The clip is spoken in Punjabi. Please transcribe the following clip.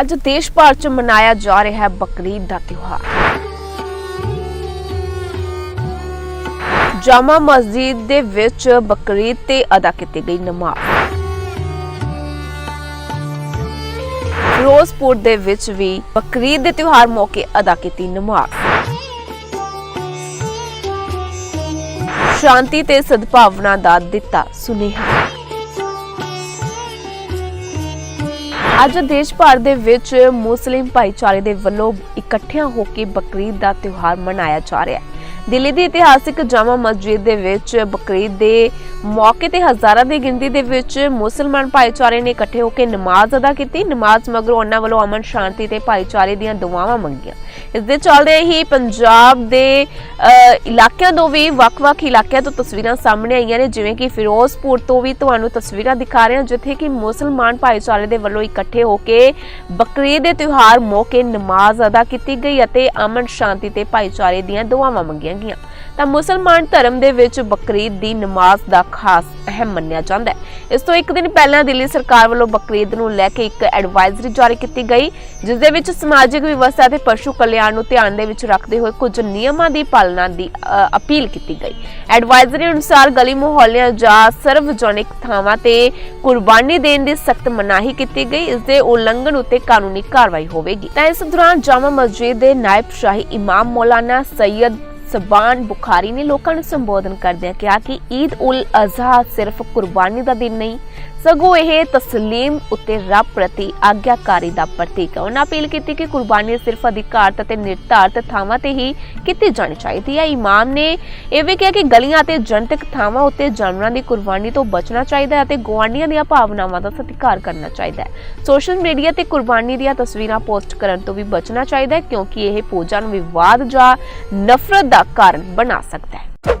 ਅੱਜ ਦੇਸ਼ ਭਰ 'ਚ ਮਨਾਇਆ ਜਾ ਰਿਹਾ ਹੈ ਬਕਰੀਦ ਦਾ ਤਿਉਹਾਰ। ਜਾਮਾ ਮਸਜਿਦ ਦੇ ਵਿੱਚ ਬਕਰੀਦ ਤੇ ਅਦਾ ਕੀਤੀ ਗਈ ਨਮਾਜ਼। ਫਿਰੋਜ਼ਪੁਰ ਦੇ ਵਿੱਚ ਵੀ ਬਕਰੀਦ ਦੇ ਤਿਉਹਾਰ ਮੌਕੇ ਅਦਾ ਕੀਤੀ ਨਮਾਜ਼। ਸ਼ਾਂਤੀ ਤੇ ਸਦਭਾਵਨਾ ਦਾ ਦਿੱਤਾ ਸੁਨੇਹਾ। ਅੱਜ ਦੇਸ਼ ਭਰ ਦੇ ਵਿੱਚ ਮੁਸਲਿਮ ਭਾਈਚਾਰੇ ਦੇ ਵੱਲੋਂ ਇਕੱਠਿਆਂ ਹੋ ਕੇ ਬਕਰੀਦ ਦਾ ਤਿਉਹਾਰ ਮਨਾਇਆ ਜਾ ਰਿਹਾ ਹੈ। ਦਿੱਲੀ ਦੀ ਇਤਿਹਾਸਿਕ ਜਾਮਾ ਮਸਜਿਦ ਦੇ ਵਿੱਚ ਬਕਰੀਦ ਦੇ ਮੌਕੇ ਤੇ ਹਜ਼ਾਰਾਂ ਦੀ ਗਿਣਤੀ ਦੇ ਵਿੱਚ ਮੁਸਲਮਾਨ ਭਾਈਚਾਰੇ ਨੇ ਇਕੱਠੇ ਹੋ ਕੇ ਨਮਾਜ਼ ਅਦਾ ਕੀਤੀ। ਨਮਾਜ਼ ਮਗਰੋਂ ਉਹਨਾਂ ਵੱਲੋਂ ਅਮਨ ਸ਼ਾਂਤੀ ਤੇ ਭਾਈਚਾਰੇ ਦੀਆਂ ਦੁਆਵਾਂ ਮੰਗੀਆਂ। ਇਸ ਦੇ ਚੱਲਦੇ ਹੀ ਪੰਜਾਬ ਦੇ ਇਲਾਕਿਆਂ ਤੋਂ ਵੀ ਵੱਖ-ਵੱਖ ਇਲਾਕਿਆਂ ਤੋਂ ਤਸਵੀਰਾਂ ਸਾਹਮਣੇ ਆਈਆਂ ਨੇ, ਜਿਵੇਂ ਕਿ ਫਿਰੋਜ਼ਪੁਰ ਤੋਂ ਵੀ ਤੁਹਾਨੂੰ ਤਸਵੀਰਾਂ ਦਿਖਾ ਰਹੇ ਹਾਂ, ਜਿੱਥੇ ਕਿ ਮੁਸਲਮਾਨ ਭਾਈਚਾਰੇ ਦੇ ਵੱਲੋਂ ਇਕੱਠੇ ਹੋ ਕੇ ਬਕਰੀਦ ਦੇ ਤਿਉਹਾਰ ਮੌਕੇ ਨਮਾਜ਼ ਅਦਾ ਕੀਤੀ ਗਈ ਅਤੇ ਅਮਨ ਸ਼ਾਂਤੀ ਤੇ ਭਾਈਚਾਰੇ ਦੀਆਂ ਦੁਆਵਾਂ ਮੰਗੀਆਂ ਗਈਆਂ। ਤਾਂ ਮੁਸਲਮਾਨ ਧਰਮ ਦੇ ਵਿੱਚ ਬਕਰੀਦ ਦੀ ਨਮਾਜ਼ ਦਾ ਖਾਸ ਅਹਿਮ ਮੰਨਿਆ ਜਾਂਦਾ ਹੈ। ਇਸ ਤੋਂ ਇੱਕ ਦਿਨ ਪਹਿਲਾਂ ਦਿੱਲੀ ਸਰਕਾਰ ਵੱਲੋਂ ਬਕਰੀਦ ਨੂੰ ਲੈ ਕੇ ਇੱਕ ਐਡਵਾਈਜ਼ਰੀ ਜਾਰੀ ਕੀਤੀ ਗਈ, ਜਿਸ ਦੇ ਵਿੱਚ ਸਮਾਜਿਕ ਵਿਵਸਥਾ ਤੇ ਪਸ਼ੂ ਕਲਿਆਣ ਨੂੰ ਧਿਆਨ ਦੇ ਵਿੱਚ ਰੱਖਦੇ ਹੋਏ ਕੁਝ ਨਿਯਮਾਂ ਦੀ ਪਾਲਣਾ ਦੀ ਅਪੀਲ ਕੀਤੀ ਗਈ। ਐਡਵਾਈਜ਼ਰੀ ਅਨੁਸਾਰ ਗਲੀ ਮੁਹੱਲਿਆਂ ਜਾਂ ਸਰਵਜਨਿਕ ਥਾਵਾਂ ਤੇ ਕੁਰਬਾਨੀ ਦੇਣ ਦੀ ਸਖਤ ਮਨਾਹੀ ਕੀਤੀ ਗਈ, ਇਸ ਦੇ ਉਲੰਘਣ ਉੱਤੇ ਕਾਨੂੰਨੀ ਕਾਰਵਾਈ ਹੋਵੇਗੀ। ਤਾਂ ਇਸ ਦੌਰਾਨ ਜਾਮਾ ਮਸਜਿਦ ਦੇ ਨਾਇਬ ਸ਼ਾਹੀ ਇਮਾਮ ਮੌਲਾਨਾ ਸੈਯਦ ਸਬਾਨ ਬੁਖਾਰੀ ਨੇ ਲੋਕਾਂ ਨੂੰ ਸੰਬੋਧਨ ਕਰਦਿਆਂ ਕਿਹਾ ਕਿ ਈਦ ਉਲ ਅਜ਼ਹਾ ਸਿਰਫ ਕੁਰਬਾਨੀ ਦਾ ਦਿਨ ਨਹੀਂ ਸਗੋਂ ਇਹ ਤਸਲੀਮ ਉੱਤੇ ਰੱਬ ਪ੍ਰਤੀ ਆਗਿਆਕਾਰੀ ਦਾ ਪ੍ਰਤੀਕ ਹੈ। ਉਹਨਾਂ ਅਪੀਲ ਕੀਤੀ ਕਿ ਕੁਰਬਾਨੀ ਸਿਰਫ ਅਧਿਕਾਰਤ ਅਤੇ ਨਿਰਧਾਰਤ ਥਾਵਾਂ ਤੇ ਹੀ ਕੀਤੀ ਜਾਣੀ ਚਾਹੀਦੀ ਹੈ। ਇਮਾਮ ਨੇ ਇਹ ਵੀ ਕਿਹਾ ਕਿ ਗਲੀਆਂ ਅਤੇ ਜਨਤਕ ਥਾਵਾਂ ਉੱਤੇ ਜਾਨਵਰਾਂ ਦੀ ਕੁਰਬਾਨੀ ਤੋਂ ਬਚਣਾ ਚਾਹੀਦਾ ਹੈ ਅਤੇ ਗੁਆਂਢੀਆਂ ਦੀਆਂ ਭਾਵਨਾਵਾਂ ਦਾ ਸਤਿਕਾਰ ਕਰਨਾ ਚਾਹੀਦਾ ਹੈ। ਸੋਸ਼ਲ ਮੀਡੀਆ ਤੇ ਕੁਰਬਾਨੀ ਦੀਆਂ ਤਸਵੀਰਾਂ ਪੋਸਟ ਕਰਨ ਤੋਂ ਵੀ ਬਚਣਾ ਚਾਹੀਦਾ ਹੈ, ਕਿਉਂਕਿ ਇਹ ਪੂਜਾ ਨੂੰ ਵਿਵਾਦ ਜਾਂ ਨਫ਼ਰਤ ਦਾ ਕਾਰਨ ਬਣਾ ਸਕਦਾ ਹੈ।